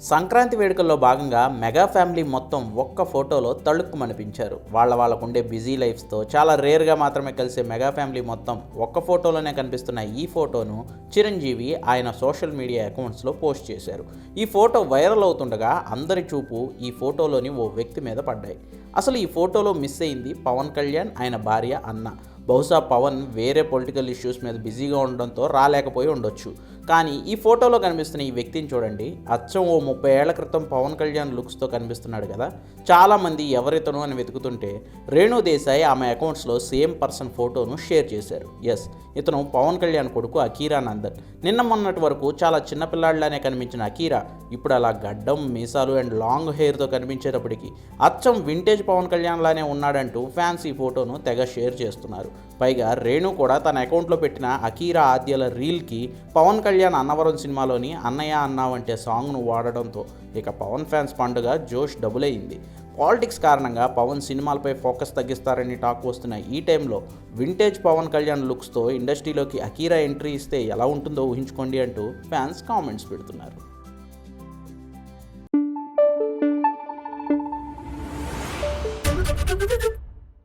సంక్రాంతి వేడుకల్లో భాగంగా mega family మొత్తం ఒక్క ఫోటోలో తళుక్కుమనిపించారు. వాళ్ళ వాళ్ళకుండే బిజీ లైఫ్స్తో చాలా రేర్గా మాత్రమే కలిసే మెగా ఫ్యామిలీ మొత్తం ఒక్క ఫోటోలోనే కనిపిస్తున్న ఈ ఫోటోను చిరంజీవి ఆయన సోషల్ మీడియా అకౌంట్స్లో పోస్ట్ చేశారు. ఈ ఫోటో వైరల్ అవుతుండగా అందరి చూపు ఈ ఫోటోలోని ఓ వ్యక్తి మీద పడ్డాయి. అసలు ఈ ఫోటోలో మిస్ అయింది పవన్ కళ్యాణ్ ఆయన భార్య అన్న. బహుశా పవన్ వేరే పొలిటికల్ ఇష్యూస్ మీద బిజీగా ఉండడంతో రాలేకపోయి ఉండొచ్చు. కానీ ఈ ఫోటోలో కనిపిస్తున్న ఈ వ్యక్తిని చూడండి. అచ్చం ఓ ముప్పై ఏళ్ళ క్రితం పవన్ కళ్యాణ్ లుక్స్తో కనిపిస్తున్నాడు కదా. చాలామంది ఎవరితను అని వెతుకుతుంటే రేణు దేశాయ్ ఆమె అకౌంట్స్లో సేమ్ పర్సన్ ఫోటోను షేర్ చేశారు. ఎస్ ఇతను పవన్ కళ్యాణ్ కొడుకు అకీరా నందన్. నిన్న మొన్నటి వరకు చాలా చిన్నపిల్లాడిలానే కనిపించిన అకీరా ఇప్పుడు అలా గడ్డం మీసాలు అండ్ లాంగ్ హెయిర్తో కనిపించేటప్పటికి అచ్చం వింటేజ్ పవన్ కళ్యాణ్ లానే ఉన్నాడంటూ ఫ్యాన్స్ ఈ ఫోటోను తెగ షేర్ చేస్తున్నారు. పైగా రేణు కూడా తన అకౌంట్లో పెట్టిన అకీరా ఆద్యల రీల్కి పవన్ కళ్యాణ్ అన్నవరం సినిమాలోని అన్నయ్య అన్నా వంటే సాంగ్ను వాడడంతో ఇక పవన్ ఫ్యాన్స్ పండుగ జోష్ డబుల్ అయింది పాలిటిక్స్ కారణంగా పవన్ సినిమాలపై ఫోకస్ తగ్గిస్తారని టాక్ వస్తున్న ఈ టైంలో వింటేజ్ పవన్ కళ్యాణ్ లుక్స్తో ఇండస్ట్రీలోకి అకీరా ఎంట్రీ ఇస్తే ఎలా ఉంటుందో ఊహించుకోండి అంటూ ఫ్యాన్స్ కామెంట్స్ పెడుతున్నారు.